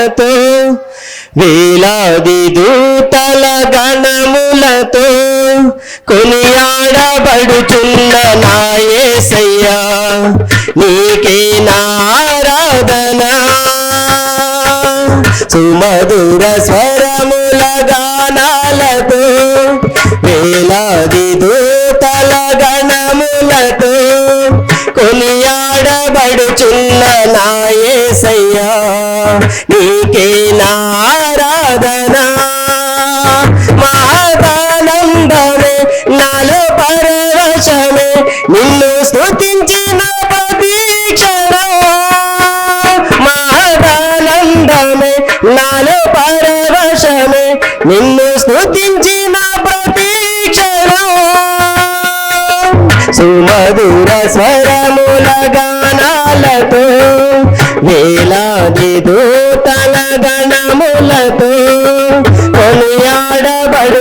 గణములతో వేలాది దూతల గణములతో కొనియాడబడుచున్న నాయసయ్యా నీకే నారాధన సుమధుర స్వరముల గానాలతో వేలాది దూతల గణములతో కొనియాడబడుచున్న నాయసయ్యా నీకే నారాధనా. మహానందమే నాలో పరవశమే నిన్ను స్థుతించిన ప్రతీక్షణ మహానందమే నాలో పరవశమే నిన్ను స్థుతించిన ప్రతీక్షణ సుమధుర స్వరముల గానా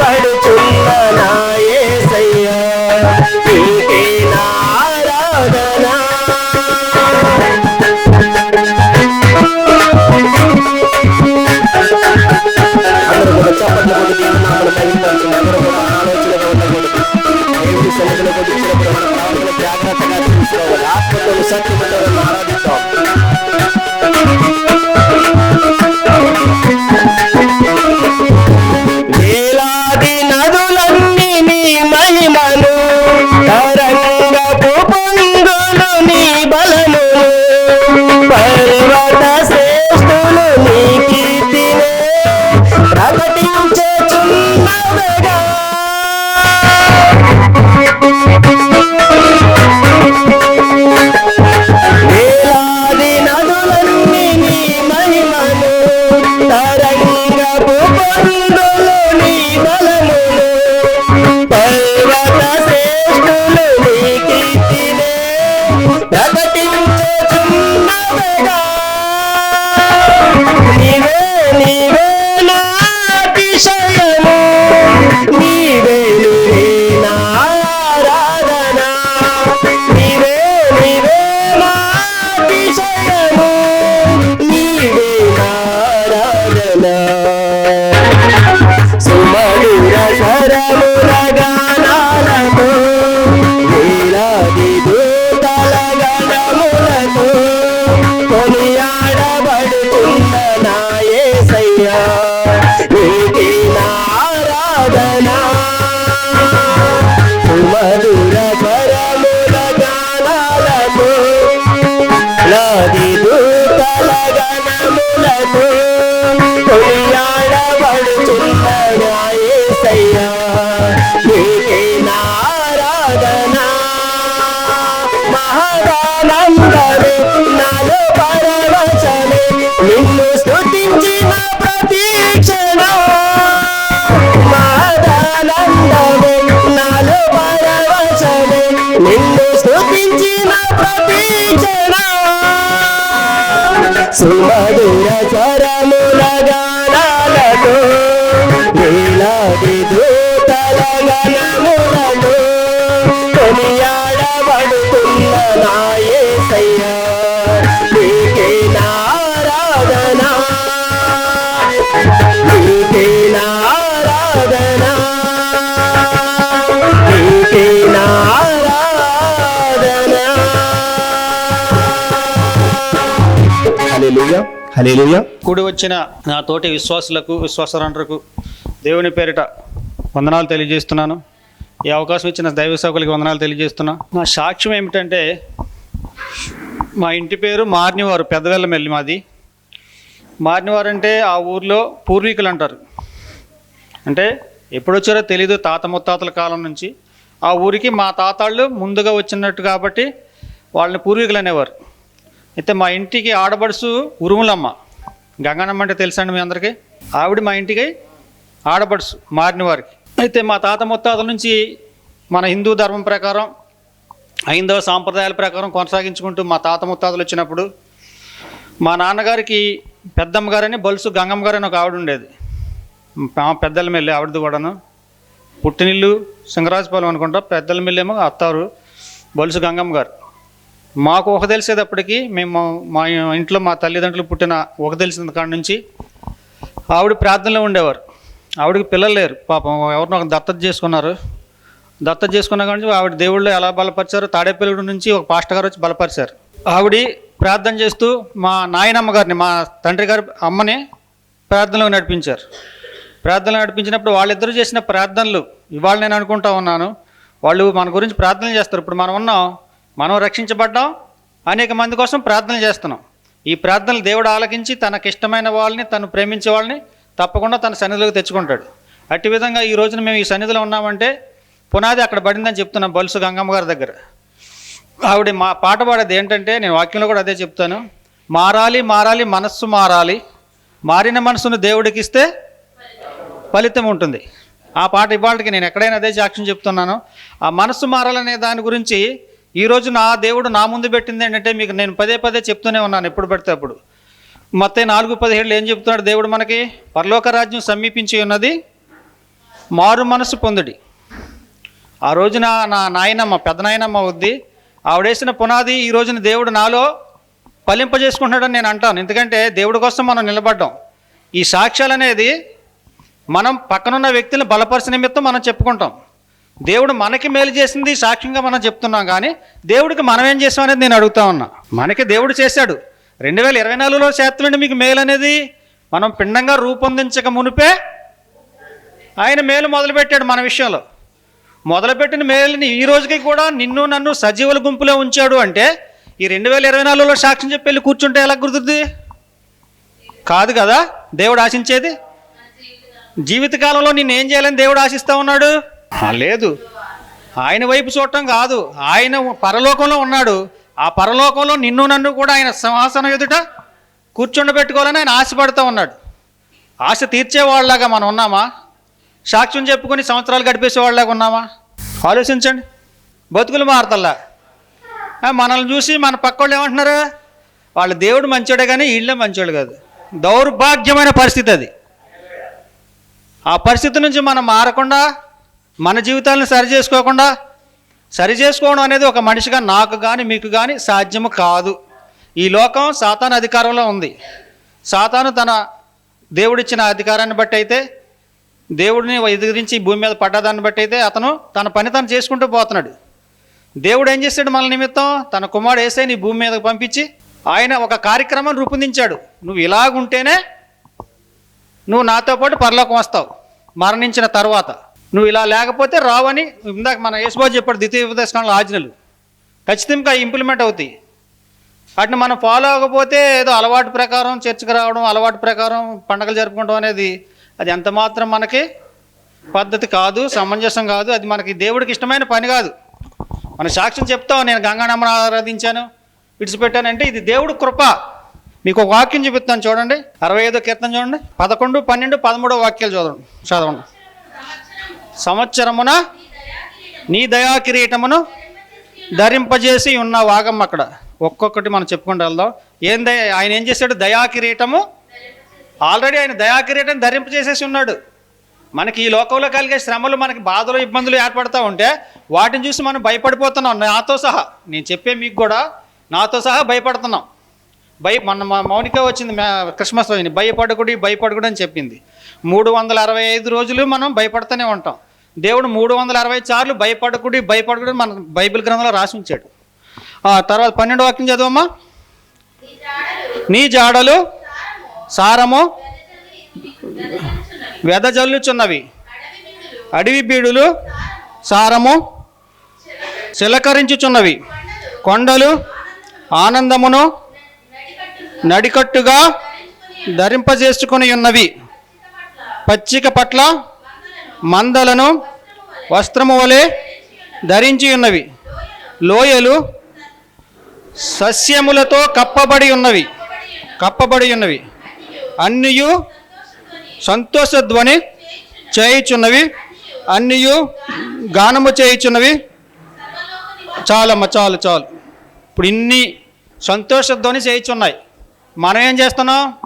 বাইরে চলে సుమధుర స్వరముల గానాలతో నీలాది దూతల గణములతో కొనియాడబడుతున్న నా సయ్యా నారాధనా కూడి వచ్చిన నా తోటి విశ్వాసులకు విశ్వాసరాండ్రకు దేవుని పేరిట వందనాలు తెలియజేస్తున్నాను. ఈ అవకాశం ఇచ్చిన దైవ సేవకులకి వందనాలు తెలియజేస్తున్నా. నా సాక్ష్యం ఏమిటంటే మా ఇంటి పేరు మార్నివారు పెద్దవెల్లమెల్లి మాది. మార్నివారు అంటే ఆ ఊర్లో పూర్వీకులు అంటారు. అంటే ఎప్పుడు వచ్చారో తెలీదు తాత ముత్తాతల కాలం నుంచి. ఆ ఊరికి మా తాతాళ్ళు ముందుగా వచ్చినట్టు కాబట్టి వాళ్ళని పూర్వీకులు అనేవారు. అయితే మా ఇంటికి ఆడబడుసు ఉరుములమ్మ. గంగనమ్మ అంటే తెలుసండి మీ అందరికీ? ఆవిడ మా ఇంటికి ఆడబడుసు మారిన వారికి. అయితే మా తాత ముత్తాతల నుంచి మన హిందూ ధర్మం ప్రకారం ఐందవ సాంప్రదాయాల ప్రకారం కొనసాగించుకుంటూ మా తాత ముత్తాతలు వచ్చినప్పుడు మా నాన్నగారికి పెద్దమ్మ గారని బొలుసు గంగమ్మ గారని ఒక ఆవిడ ఉండేది. పెద్దల మెల్లి ఆవిడది కూడాను. పుట్టినిల్లు సింగరాజపాలెం అనుకుంటా పెద్దల మెల్లేమో అత్తారు బొలుసు గంగమ్మ గారు మాకు ఒక తెలిసేటప్పటికి మేము మా ఇంట్లో మా తల్లిదండ్రులు పుట్టిన ఒక తెలిసిన కాడ నుంచి ఆవిడ ప్రార్థనలో ఉండేవారు. ఆవిడకి పిల్లలు లేరు. పాపం ఎవరినో ఒక దత్తత చేసుకున్నారు. దత్తత చేసుకున్న కాడ నుంచి ఆవిడ దేవుళ్ళు ఎలా బలపరిచారు తాడేపల్లి నుంచి ఒక పాస్టర్ గారు వచ్చి బలపరిచారు. ఆవిడ ప్రార్థన చేస్తూ మా నాయనమ్మ గారిని మా తండ్రి గారి అమ్మని ప్రార్థనలో నడిపించారు. ప్రార్థనలు నడిపించినప్పుడు వాళ్ళిద్దరూ చేసిన ప్రార్థనలు ఇవాళ నేను అనుకుంటా ఉన్నాను వాళ్ళు మన గురించి ప్రార్థనలు చేస్తారు. ఇప్పుడు మనం ఉన్నాం మనం రక్షించబడ్డాం. అనేక మంది కోసం ప్రార్థనలు చేస్తున్నాం. ఈ ప్రార్థనలు దేవుడు ఆలకించి తనకిష్టమైన వాళ్ళని తను ప్రేమించే వాళ్ళని తప్పకుండా తన సన్నిధిలోకి తెచ్చుకుంటాడు. అట్టి విధంగా ఈ రోజున మేము ఈ సన్నిధిలో ఉన్నామంటే పునాది అక్కడ పడిందని చెప్తున్నాం బలుసు గంగమ్మ గారి దగ్గర. ఆవిడ మా పాట పాడేది ఏంటంటే నేను వాక్యంలో కూడా అదే చెప్తాను. మారాలి మారాలి మనస్సు మారాలి. మారిన మనసును దేవుడికి ఇస్తే ఫలితం ఉంటుంది. ఆ పాట ఇవాళకి నేను ఎక్కడైనా అదే సాక్ష్యం చెప్తున్నాను. ఆ మనస్సు మారాలనే దాని గురించి ఈరోజు నా దేవుడు నా ముందు పెట్టింది ఏంటంటే మీకు నేను పదే పదే చెప్తూనే ఉన్నాను ఎప్పుడు పెడితే అప్పుడు. మొత్తం నాలుగు పదిహేళ్ళు ఏం చెప్తున్నాడు దేవుడు మనకి? పరలోక రాజ్యం సమీపించి ఉన్నది మారు మనసు పొందుడి. ఆ రోజున నా నాయనమ్మ పెద్ద నాయనమ్మ వద్ది ఆవిడేసిన పునాది ఈ రోజున దేవుడు నాలో ఫలింపజేసుకుంటున్నాడని నేను అంటాను. ఎందుకంటే దేవుడి కోసం మనం నిలబడ్డాం. ఈ సాక్ష్యాలు అనేది మనం పక్కనున్న వ్యక్తులను బలపరిచిన నిమిత్తం మనం చెప్పుకుంటాం. దేవుడు మనకి మేలు చేసింది సాక్ష్యంగా మనం చెప్తున్నాం కానీ దేవుడికి మనం ఏం చేసాం అనేది నేను అడుగుతా ఉన్నా. మనకి దేవుడు చేశాడు. రెండు వేల ఇరవై నాలుగులో చేస్తామండి మీకు మేలు అనేది మనం పిండంగా రూపొందించక మునిపే ఆయన మేలు మొదలుపెట్టాడు మన విషయంలో. మొదలుపెట్టిన మేలుని ఈ రోజుకి కూడా నిన్ను నన్ను సజీవుల గుంపులో ఉంచాడు అంటే ఈ రెండు వేల ఇరవై నాలుగులో సాక్ష్యం చెప్పి వెళ్ళి కూర్చుంటే ఎలా గుర్తుంది కాదు కదా దేవుడు ఆశించేది? జీవితకాలంలో నిన్ను ఏం చేయాలని దేవుడు ఆశిస్తా ఉన్నాడు? లేదు. ఆయన వైపు చూడటం కాదు. ఆయన పరలోకంలో ఉన్నాడు. ఆ పరలోకంలో నిన్ను నన్ను కూడా ఆయన సింహాసనం ఎదుట కూర్చుండబెట్టుకోవాలని ఆయన ఆశపడుతూ ఉన్నాడు. ఆశ తీర్చేవాళ్ళలాగా మనం ఉన్నామా? సాక్ష్యం చెప్పుకొని సంవత్సరాలు గడిపేసేవాళ్ళలాగా ఉన్నామా? ఆలోచించండి. బతుకులు మారతల్లా. మనల్ని చూసి మన పక్కోళ్ళు ఏమంటున్నారు? వాళ్ళ దేవుడు మంచోడే కానీ వీళ్ళే మంచోడు కాదు. దౌర్భాగ్యమైన పరిస్థితి అది. ఆ పరిస్థితి నుంచి మనం మారకుండా మన జీవితాలను సరి చేసుకోకుండా సరి చేసుకోవడం అనేది ఒక మనిషిగా నాకు కానీ మీకు కానీ సాధ్యము కాదు. ఈ లోకం సాతాను అధికారంలో ఉంది. సాతాను తన దేవుడిచ్చిన అధికారాన్ని బట్టి అయితే దేవుడిని ఎదిరించి భూమి మీద పడ్డదాన్ని బట్టి అయితే అతను తన పని తను చేసుకుంటూ పోతున్నాడు. దేవుడు ఏం చేశాడు మన నిమిత్తం? తన కుమారుడు వేసే నీ భూమి మీదకు పంపించి ఆయన ఒక కార్యక్రమం రూపొందించాడు. నువ్వు ఇలాగుంటేనే నువ్వు నాతో పాటు పరలోకం వస్తావు. మరణించిన తర్వాత. నువ్వు ఇలా లేకపోతే రావని ఇందాక మన యేసుబాబు చెప్పాడు ద్వితీయ ఉపదేశకాలంలో ఆజ్ఞలు. ఖచ్చితంగా ఇంప్లిమెంట్ అవుతాయి. వాటిని మనం ఫాలో అవ్వకపోతే ఏదో అలవాటు ప్రకారం చర్చికి రావడం అలవాటు ప్రకారం పండగలు జరుపుకోవడం అనేది అది ఎంత మాత్రం మనకి పద్ధతి కాదు సమంజసం కాదు అది మనకి దేవుడికి ఇష్టమైన పని కాదు. మన సాక్ష్యం చెప్తాం నేను గంగానమ్మను ఆరాధించాను విడిచిపెట్టానంటే ఇది దేవుడు కృప. మీకు ఒక వాక్యం చూపిస్తాను చూడండి. అరవై ఐదో కీర్తన చూడండి. పదకొండు పన్నెండు పదమూడో వాక్యాలు చూడండి చదవండి. సంవత్సరమున నీ దయా కిరీటమును ధరింపజేసి ఉన్న వాగం అక్కడ. ఒక్కొక్కటి మనం చెప్పుకుంటూ వెళ్దాం. ఏంది ఆయన ఏం చేశాడు? దయా కిరీటము. ఆల్రెడీ ఆయన దయా కిరీటం ధరింపజేసేసి ఉన్నాడు. మనకి ఈ లోకంలో కలిగే శ్రమలు మనకి బాధలు ఇబ్బందులు ఏర్పడతా ఉంటే వాటిని చూసి మనం భయపడిపోతున్నాం. నాతో సహా. నేను చెప్పే మీకు కూడా నాతో సహా భయపడుతున్నాం. భయ మన మా మౌనిక వచ్చింది క్రిస్మస్ రోజుని. భయపడకుడి భయపడకుడి అని చెప్పింది. మూడు వందల అరవై ఐదు రోజులు మనం భయపడుతూనే ఉంటాం. దేవుడు మూడు వందల అరవై సార్లు భయపడకుడి భయపడకుడి మన బైబిల్ గ్రంథంలో రాసి ఉంచాడు. ఆ, తర్వాత పన్నెండు వాక్యం చదవమ్మా. నీ జాడలు సారము వెదజల్లుచున్నవి. అడవి బీడులు సారము చిలకరించుచున్నవి. కొండలు ఆనందమును నడికట్టుగా ధరింపజేసుకొని ఉన్నవి పచ్చిక పట్ల మందలను వస్త్రము వలె ధరించి ఉన్నవి. లోయలు సస్యములతో కప్పబడి ఉన్నవి. కప్పబడి ఉన్నవి. అన్నియు సంతోషధ్వని చేయుచున్నవి. అన్నియు గానము చేయుచున్నవి. చాలమ్మ చాలు చాలు. ఇప్పుడు ఇన్ని సంతోషధ్వని చేయుచున్నాయి. మనం ఏం చేస్తున్నాం?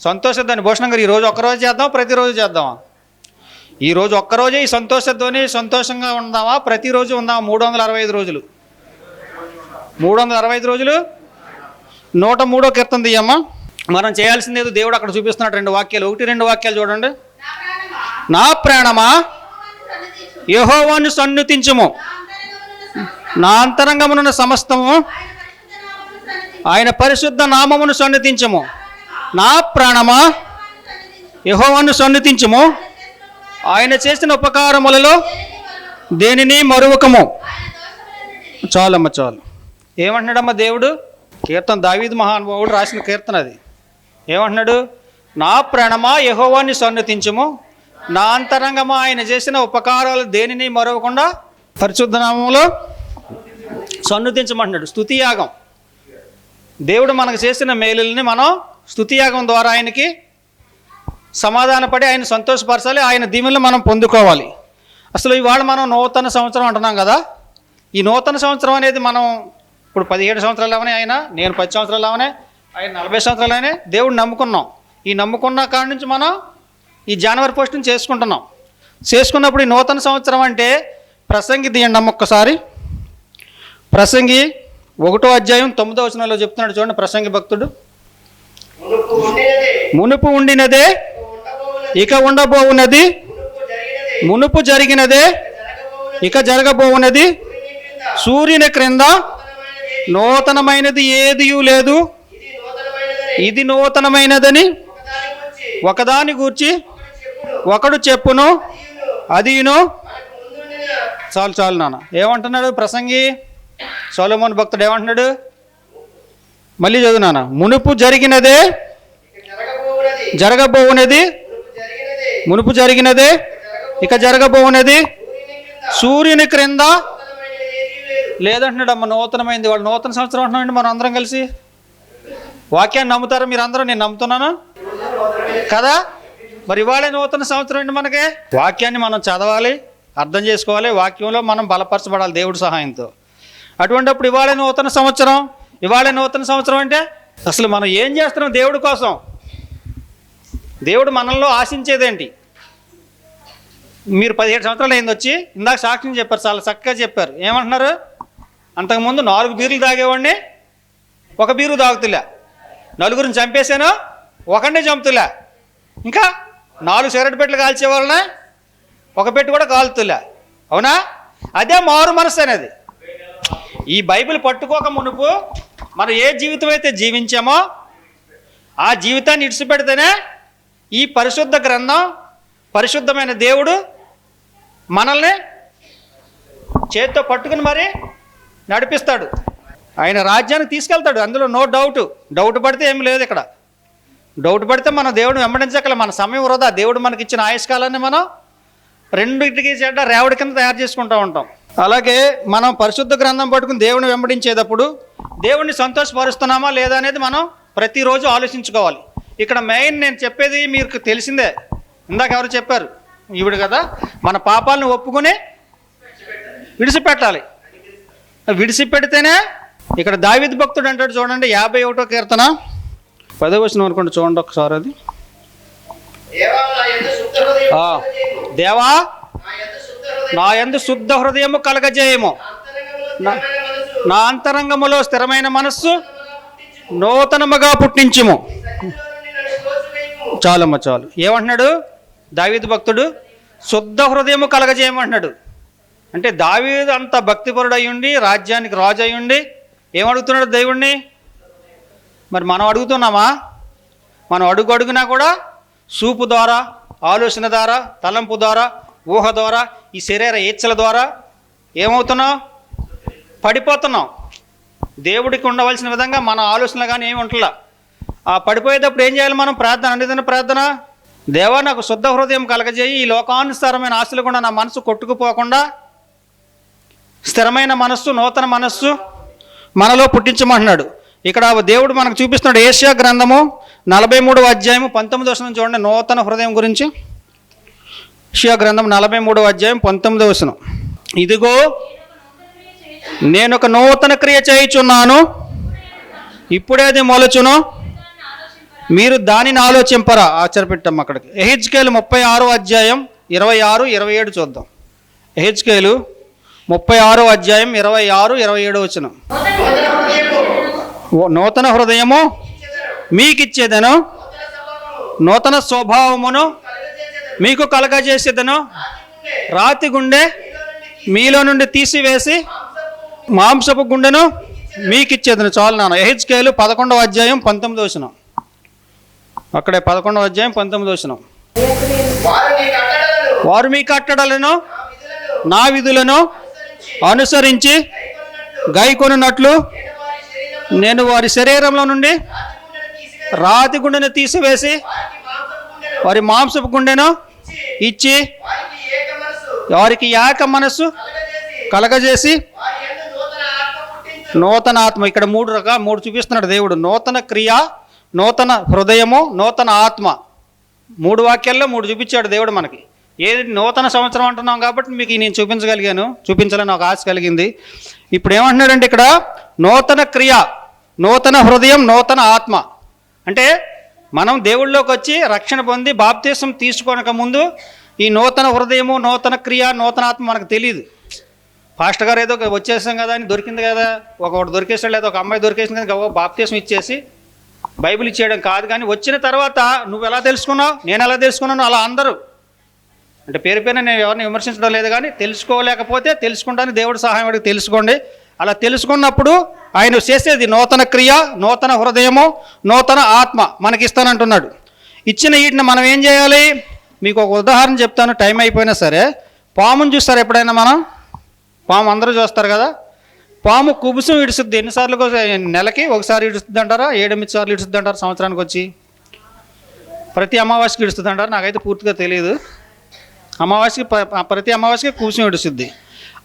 సంతోషధ్వని భూషణం గారు ఈరోజు ఒక్కరోజు చేద్దాం ప్రతిరోజు చేద్దామా? ఈరోజు ఒక్కరోజే ఈ సంతోషధ్వని సంతోషంగా ఉందామా? ప్రతిరోజు ఉందామా? మూడు వందల అరవై ఐదు రోజులు. మూడు వందల అరవై ఐదు రోజులు? నూట మూడో కీర్తన తీయమ్మా. మనం చేయాల్సింది ఏదో దేవుడు అక్కడ చూపిస్తున్నాడు రెండు వాక్యాలు. ఒకటి రెండు వాక్యాలు చూడండి. నా ప్రాణమా? యహోవాను సన్నుతించము. నా అంతరంగమునున్న సమస్తము ఆయన పరిశుద్ధ నామమును సన్నిధించము నా ప్రాణమా? యహోవాను సన్నిధించము. ఆయన చేసిన ఉపకారములలో దేనిని మరువకము. చాలమ్మ చాలు. ఏమంటున్నాడమ్మా దేవుడు? కీర్తన దావీద్ మహానుభావుడు రాసిన కీర్తన అది. ఏమంటున్నాడు? నా ప్రాణమా? యహోవాన్ని సన్నిధించము. నా అంతరంగమా? ఆయన చేసిన ఉపకారాలు దేనిని మరవకుండా? పరిశుద్ధనామంలో నామంలో స్థుతియాగం దేవుడు మనకు చేసిన మేలుల్ని మనం స్థుతియాగం ద్వారా ఆయనకి సమాధానపడి ఆయన సంతోషపరచాలి ఆయన దీవెనలు మనం పొందుకోవాలి. అసలు ఇవాళ మనం నూతన సంవత్సరం అంటున్నాం కదా. ఈ నూతన సంవత్సరం అనేది మనం ఇప్పుడు పదిహేడు సంవత్సరాలు అవనే ఆయన నేను పది సంవత్సరాలు అవనే ఆయన నలభై సంవత్సరాలు అయినా దేవుడు నమ్ముకున్నాం. ఈ నమ్ముకున్న కాడి నుంచి మనం ఈ జనవరి ఫస్ట్ నుంచి చేసుకుంటున్నాం. చేసుకున్నప్పుడు ఈ నూతన సంవత్సరం అంటే ప్రసంగి తీయండి అమ్మ ఒక్కసారి. ప్రసంగి ఒకటో అధ్యాయం తొమ్మిదో వచనంలో చెప్తున్నాడు చూడండి ప్రసంగి భక్తుడు. మునుపు ఉండినదే. ఇక ఉండబోవున్నది మునుపు జరిగినదే. ఇక జరగబోవున్నది సూర్యుని క్రింద. నూతనమైనది. ఏదియూ లేదు. ఇది నూతనమైనదని. ఒకదాని గురించి ఒకడు చెప్పును. ముందుండిన. చాలు చాలు నాన్న. ఏమంటున్నాడు ప్రసంగి? సోలమోన్ భక్తుడు ఏమంటున్నాడు? మళ్ళీ చదువు నాన్న. మునుపు జరిగినదే జరగబోవునది. మునుపు జరిగినదే. ఇక జరగబోవునది. సూర్యుని క్రింద. లేదంటున్నాడు అమ్మ నూతనమైంది. వాళ్ళు నూతన సంవత్సరం అంటున్నామండి మనం అందరం కలిసి. వాక్యాన్ని నమ్ముతారా మీరు అందరూ నేను నమ్ముతున్నాను? కదా? మరి ఇవాళ నూతన సంవత్సరం అండి మనకి. వాక్యాన్ని మనం చదవాలి అర్థం చేసుకోవాలి. వాక్యంలో మనం బలపరచబడాలి దేవుడి సహాయంతో. అటువంటిప్పుడు ఇవాళ నూతన సంవత్సరం. ఇవాళ నూతన సంవత్సరం అంటే అసలు మనం ఏం చేస్తున్నాం దేవుడి కోసం? దేవుడు మనల్లో ఆశించేదేంటి? మీరు పదిహేడు సంవత్సరాలు అయింది వచ్చి ఇందాక సాక్ష్యం చెప్పారు చాలా చక్కగా చెప్పారు. ఏమంటున్నారు? అంతకుముందు నాలుగు బీర్లు తాగేవాడిని ఒక బీరు తాగుతులే. నలుగురిని చంపేశాను ఒకడినే చంపుతులే. ఇంకా నాలుగు సిగరెట్ పెట్టలు కాల్చే ఒక పెట్టు కూడా కాలుతులే. అవునా? అదే మారు మనసు అనేది. ఈ బైబిల్ పట్టుకోక మునుపు మనం ఏ జీవితం అయితే జీవించామో ఆ జీవితాన్ని ఇడిచిపెడితేనే ఈ పరిశుద్ధ గ్రంథం పరిశుద్ధమైన దేవుడు మనల్ని చేత్తో పట్టుకుని మరి నడిపిస్తాడు. ఆయన రాజ్యానికి తీసుకెళ్తాడు. అందులో నో డౌట్ డౌట్ పడితే ఏం లేదు ఇక్కడ. డౌట్ పడితే మనం దేవుడు వెంబడించగల. మన సమయం వృధా. దేవుడు మనకి ఇచ్చిన ఆయుష్కాలాన్ని మనం రెండింటికి చెడ్డ రేవడి కింద తయారు చేసుకుంటూ ఉంటాం. అలాగే మనం పరిశుద్ధ గ్రంథం పట్టుకుని దేవుని వెంబడించేటప్పుడు దేవుణ్ణి సంతోషపరుస్తున్నామా లేదా అనేది మనం ప్రతిరోజు ఆలోచించుకోవాలి. ఇక్కడ మెయిన్ నేను చెప్పేది మీకు తెలిసిందే. ఇందాక ఎవరు చెప్పారు? ఈవిడ కదా. మన పాపాలను ఒప్పుకొని విడిచిపెట్టాలి. విడిచిపెడితేనే ఇక్కడ దావిద్ భక్తుడు అంటాడు చూడండి యాభై ఒకటో కీర్తన. పదో వచ్చిన అనుకోండి చూడండి ఒకసారి అది. దేవా నా యందు శుద్ధ హృదయము కలగజేయము. నా అంతరంగములో స్థిరమైన మనస్సు నూతనముగా పుట్టించుము. చాలమ్మ చాలు. ఏమంటున్నాడు? దావీదు భక్తుడు శుద్ధ హృదయము కలగజేయమంటున్నాడు. అంటే దావీదు అంత భక్తిపరుడు అయ్యుండి రాజ్యానికి రాజు అయ్యుండి ఏమడుగుతున్నాడు దేవుణ్ణి? మరి మనం అడుగుతున్నామా? మనం అడుగు అడుగునా కూడా చూపు ద్వారా ఆలోచన ద్వారా తలంపు ద్వారా ఊహ ద్వారా ఈ శరీర ఏచ్చల ద్వారా ఏమవుతున్నావు? పడిపోతున్నాం. దేవుడికి ఉండవలసిన విధంగా మన ఆలోచనలు కానీ ఏమి ఉంటలా. ఆ పడిపోయేటప్పుడు ఏం చేయాలి మనం? ప్రార్థన అన్నిదిన ప్రార్థన. దేవా నాకు శుద్ధ హృదయం కలగజేయి. ఈ లోకానుసారమైన ఆశలు కూడా నా మనసు కొట్టుకుపోకుండా స్థిరమైన మనస్సు నూతన మనస్సు మనలో పుట్టించమంటున్నాడు. ఇక్కడ దేవుడు మనకు చూపిస్తున్నాడు ఏషియా గ్రంథము నలభై మూడవ అధ్యాయము పంతొమ్మిది వచనం చూడండి. నూతన హృదయం గురించి. ఏషియా గ్రంథం నలభై మూడవ అధ్యాయం పంతొమ్మిదో వచనం. ఇదిగో నేను ఒక నూతన క్రియ చేయుచున్నాను. ఇప్పుడే అది మొలచును. మీరు దానిని ఆలోచింపరా. ఆశ్చర్యపెట్టాం అక్కడికి. ఎహెచ్కేలు ముప్పై ఆరో అధ్యాయం ఇరవై ఆరు ఇరవై ఏడు చూద్దాం. ఎహెచ్కేలు ముప్పై ఆరో అధ్యాయం ఇరవై ఆరు ఇరవై ఏడు వచ్చిన. నూతన హృదయము మీకిచ్చేదను. నూతన స్వభావమును మీకు కలగజేసేదను. రాతి గుండె మీలో నుండి తీసివేసి మాంసపు గుండెను మీకిచ్చేదను చాలు నాన్న. ఎహెచ్కేలు పదకొండవ అధ్యాయం పంతొమ్మిది వచ్చిన అక్కడే పదకొండవ అధ్యాయం పంతొమ్మిది వచ్చిన వారు మీ కట్టడలను నా విధులను అనుసరించి అనుసరించి గైకొనున్నట్లు నేను వారి శరీరంలో నుండి రాతి గుండెను తీసివేసి వారి మాంసపు గుండెను ఇచ్చి వారికి ఏక మనసు మనస్సు కలగజేసి కలగజేసి వారి యందు నూతన ఆత్మ నూతన ఆత్మ. ఇక్కడ మూడు రకాల మూడు చూపిస్తున్నాడు దేవుడు. నూతన క్రియ నూతన హృదయము నూతన ఆత్మ. మూడు వాక్యాల్లో మూడు చూపించాడు దేవుడు మనకి. ఏది నూతన సంవత్సరం అంటున్నాం కాబట్టి మీకు నేను చూపించగలిగాను. చూపించాలని ఒక ఆశ కలిగింది. ఇప్పుడు ఏమంటున్నాడంటే ఇక్కడ నూతన క్రియ నూతన హృదయం నూతన ఆత్మ. అంటే మనం దేవుళ్ళలోకి వచ్చి రక్షణ పొంది బాప్తీసం తీసుకోనక ముందు ఈ నూతన హృదయము నూతన క్రియ నూతన ఆత్మ మనకు తెలియదు పాస్టర్ గారు ఏదో వచ్చేసాం కదా అని దొరికింది కదా ఒకటి దొరికేసాడు లేదా ఒక అమ్మాయి దొరికేసింది కదా ఒక బాప్తీసం ఇచ్చేసి బైబిల్ ఇచ్చేయడం కాదు కానీ వచ్చిన తర్వాత నువ్వు ఎలా తెలుసుకున్నావు? నేను ఎలా తెలుసుకున్నాను? అలా అందరూ. అంటే పేరు పేరున నేను ఎవరిని విమర్శించడం లేదు కానీ తెలుసుకోలేకపోతే తెలుసుకుంటాను దేవుడు సహాయం అడిగి తెలుసుకోండి. అలా తెలుసుకున్నప్పుడు ఆయన చేసేది నూతన క్రియ నూతన హృదయము నూతన ఆత్మ మనకిస్తానంటున్నాడు. ఇచ్చిన వీటిని మనం ఏం చేయాలి? మీకు ఒక ఉదాహరణ చెప్తాను టైం అయిపోయినా సరే. పాముని చూస్తారు ఎప్పుడైనా మనం? పాము అందరూ చూస్తారు కదా? పాము కుబుసం ఇడుస్తుంది. ఎన్నిసార్లు నెలకి ఒకసారి ఇడుస్తుంది అంటారా? ఏడెనిమిది సార్లు ఇడుస్తుంది అంటారు సంవత్సరానికి వచ్చి? ప్రతి అమావాస్యకి ఇడుస్తుంది అంటారు? నాకైతే పూర్తిగా తెలియదు అమావాస్యకి ప్రతి అమావాస్యకి కుబుసం ఇడుస్తుంది.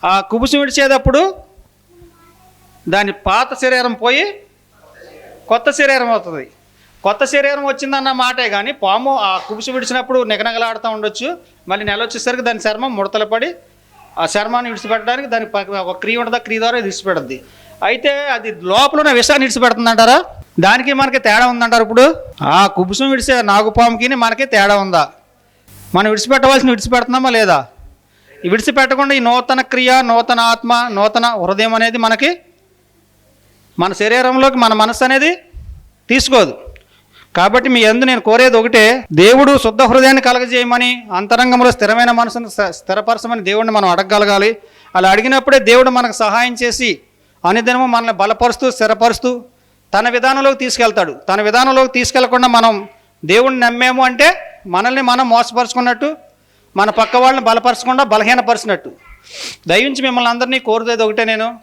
ఆ కుబుసం ఇడిచేటప్పుడు దాని పాత శరీరం పోయి కొత్త శరీరం అవుతుంది. కొత్త శరీరం వచ్చిందన్న మాటే కానీ పాము ఆ కుబుసు విడిచినప్పుడు నిగనగలాడుతూ ఉండొచ్చు. మళ్ళీ నెల వచ్చేసరికి దాని చర్మం ముడతలు పడి ఆ చర్మాన్ని విడిచిపెట్టడానికి దాని పక్క- ఒక క్రియ ఉంటుంది క్రీ క్రియ ద్వారా విడిచిపెడుద్ది. అయితే అది లోపల ఉన్న విషాన్ని విడిచిపెడుతుంది అంటారా దానికి మనకి తేడా ఉందంటారు ఇప్పుడు? ఆ కుబుసం విడిచే నాగుపాముకి మనకి తేడా ఉందా? మనం విడిచిపెట్టవలసిన విడిచిపెడుతున్నామా లేదా? విడిచిపెట్టకుండా ఈ నూతన క్రియ నూతన ఆత్మ నూతన హృదయం అనేది మనకి మన శరీరంలోకి మన మనస్సు అనేది తీసుకోదు. కాబట్టి మీ ఎందు నేను కోరేది ఒకటే దేవుడు శుద్ధ హృదయాన్ని కలగజేయమని అంతరంగంలో స్థిరమైన మనసును స్థ- స్థిరపరచమని దేవుడిని మనం అడగగలగాలి. అలా అడిగినప్పుడే దేవుడు మనకు సహాయం చేసి అనుదినము మనల్ని బలపరుస్తూ స్థిరపరుస్తూ తన విధానంలోకి తీసుకెళ్తాడు. తన విధానంలోకి తీసుకెళ్ళకుండా మనం దేవుడిని నమ్మేము అంటే మనల్ని మనం మోసపరుచుకున్నట్టు మన పక్క వాళ్ళని బలపరచకుండా బలహీనపరిచినట్టు. దయించి మిమ్మల్ని అందరినీ కోరుదేది ఒకటే నేను.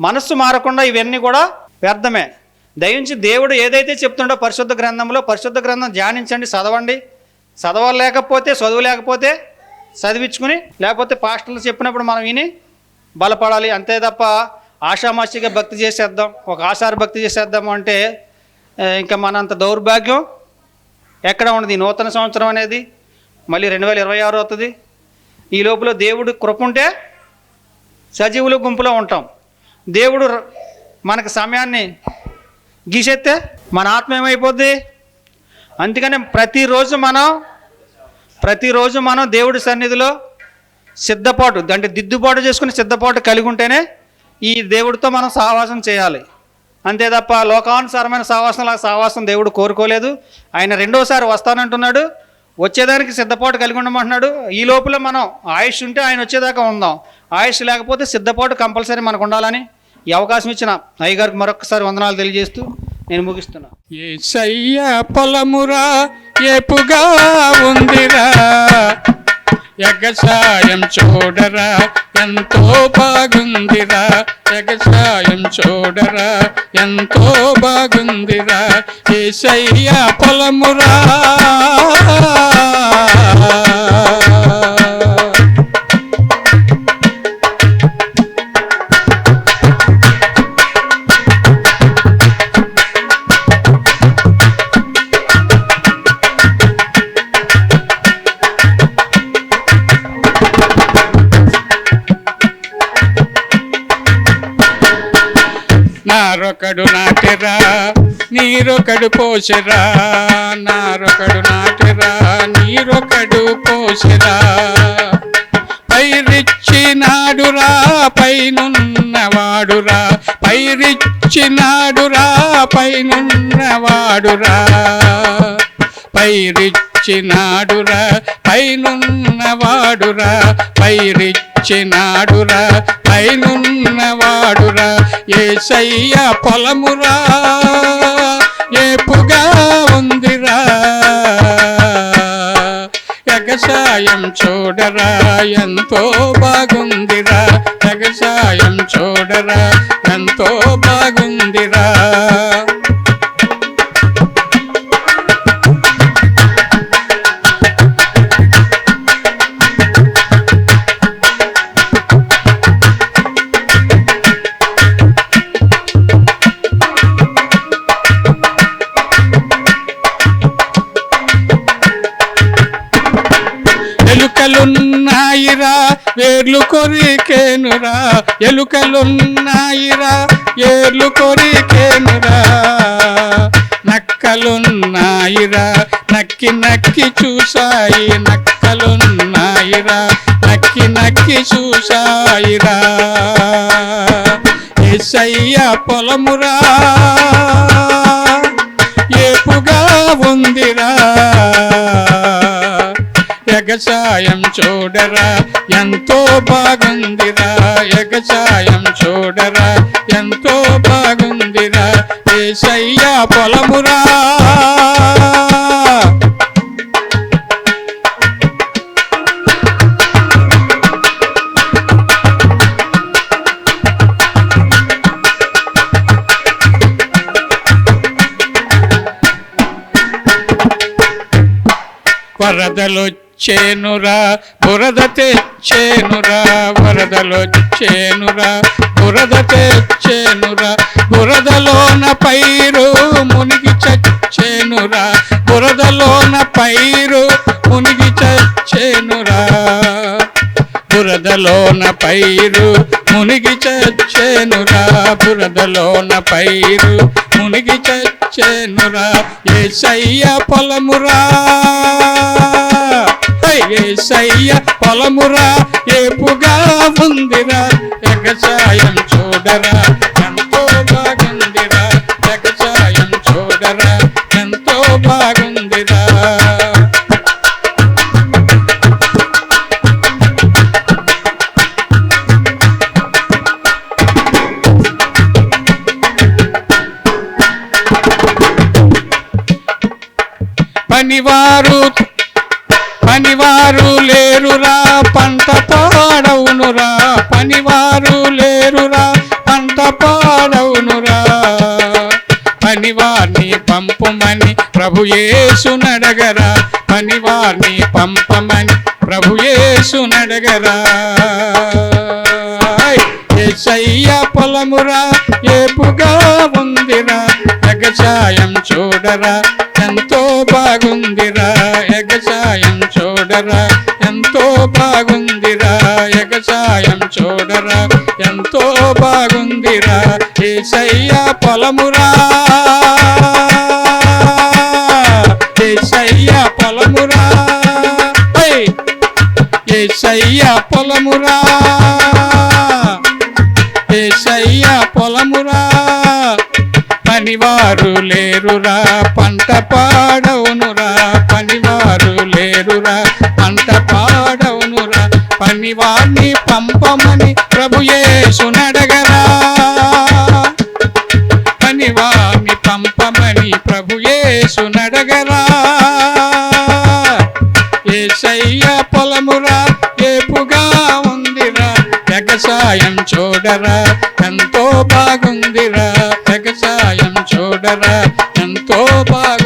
మనస్సు మారకుండా ఇవన్నీ కూడా వ్యర్థమే. దయించి దేవుడు ఏదైతే చెప్తుండో పరిశుద్ధ గ్రంథంలో పరిశుద్ధ గ్రంథం ధ్యానించండి చదవండి. చదవలేకపోతే చదువు లేకపోతే చదివించుకుని లేకపోతే పాస్టర్లు చెప్పినప్పుడు మనం విని బలపడాలి. అంతే తప్ప ఆషామాషిగా భక్తి చేసేద్దాం ఒక ఆచార భక్తి చేసేద్దాం అంటే ఇంకా మనంత దౌర్భాగ్యం ఎక్కడ ఉండదు ఈ నూతన సంవత్సరం అనేది మళ్ళీ రెండు వేల ఇరవై ఆరు అవుతుంది. ఈ లోపల దేవుడు కృప ఉంటే గుంపులో ఉంటాం. దేవుడు మనకు సమయాన్ని గీసేస్తే మన ఆత్మ ఏమైపోద్ది? అందుకనే ప్రతిరోజు మనం ప్రతిరోజు మనం దేవుడి సన్నిధిలో సిద్ధపాటు అంటే దిద్దుబాటు చేసుకుని సిద్ధపాటు కలిగి ఉంటేనే ఈ దేవుడితో మనం సహవాసం చేయాలి. అంతే తప్ప లోకానుసారమైన సహవాసం లాగా సహవాసం దేవుడు కోరుకోలేదు. ఆయన రెండోసారి వస్తానంటున్నాడు. వచ్చేదానికి సిద్ధపాటు కలిగి ఉండమంటున్నాడు. ఈ లోపల మనం ఆయుష్ ఉంటే ఆయన వచ్చేదాకా ఉందాం. ఆయుష్ లేకపోతే సిద్ధపాటు కంపల్సరీ మనకు ఉండాలని ఈ అవకాశం ఇచ్చిన అయ్యగారికి మరొకసారి వందనాలు తెలియజేస్తూ నేను ముగిస్తున్నాను ఏసయ్య పొలమురా ఏపుగా ఉందిరా. ఎగసాయం చూడరా ఎంతో బాగుందిరా. ఎగసాయం చూడరా ఎంతో బాగుందిరా. ఏసయ్య పొలమురా. నీరొకడు పోసెరా నారొకడు నాటురా నీరొకడు పోసెరా. పైరిచ్చినాడురా పైనున్నవాడురా పైరిచ్చినాడురా పైనున్నవాడురా. పైరిచ్చినాడురా పైనున్నవాడురా పైరిచ్చినాడురా పైనున్నవాడురా ఏసయ్య పొలమురా ఏపుగా ఉందిరా. ఎగసాయం చూడరా ఎంతో బాగుందిరా. ఎగసాయం చూడరా ఎంతో బాగుంది. ఏర్లు కొరికేనురా ఎలుకలున్నాయిరా ఏర్లు కొరికేనురా. నక్కలున్నాయిరా నక్కి నక్కి చూసాయి నక్కలున్నాయిరా నక్కి నక్కి చూసాయిరా ఎసయ్య పొలమురా ఏపుగా ఉందిరా. ఎగసాయం చూడరా ఎంతో బాగుందిరా ఎగసాయం చూడరా ఎంతో బాగుందిరా ఏసయ్య పొలమురా. చేనురా బురద తెచ్చేనురా చేనురా బురద తెచ్చేనురా బురదలోన పైరు మునిగి చచ్చేనురా బురదలోన పైరు మునిగి చచ్చేనురా బురదలోన పైరు మునిగి చచ్చేనురా బురదలోన పైరు మునిగి చచ్చేనురా ఏసయ్య పొలమురా. ఏసయ్య పొలమురా ఏపుగా ఉందిరా ఎగసాయం చూడరా ఎంతో బాగుందిరా ఎగసాయం చూడరా ఎంతో బాగుందిరా. పనివారు పనివారు లేరురా పంట పాడవునురా. పనివారు లేరురా పంట పాడవునురా. పనివారిని పంపమని ప్రభు యేసు నడగరా. పనివారిని పంపమని ప్రభు యేసు నడగరా. ఏసయ్య పొలమురా ఏపుగా ఉందిరా. ఎగసాయం చూడరా. ఎంతో బాగుందిరా ఎగసాయం చూడరా. ఎంతో బాగుందిరా ఎగసాయం చూడరా. ఎంతో బాగుందిరా ఏసయ్య పొలమురా. ఏసయ్య పొలమురా. ఏసయ్య పొలమురా. ఏసయ్య పొలమురా. పనివారులే లేరురా పంట పాడవునురా పనివారు లేరురా పంట పాడవునురా పనివారిని పంపమని ప్రభుయే సునడగరా నడగరా. పనివారిని పంపమని ప్రభుయే సునడగరా నడగరా. ఏసయ్య పొలమురా ఏపుగా ఉందిరా వ్యవసాయం చూడరా ఎంతో బాగుందిరా వ్యవసాయం చూడరా ఎంతో బాగు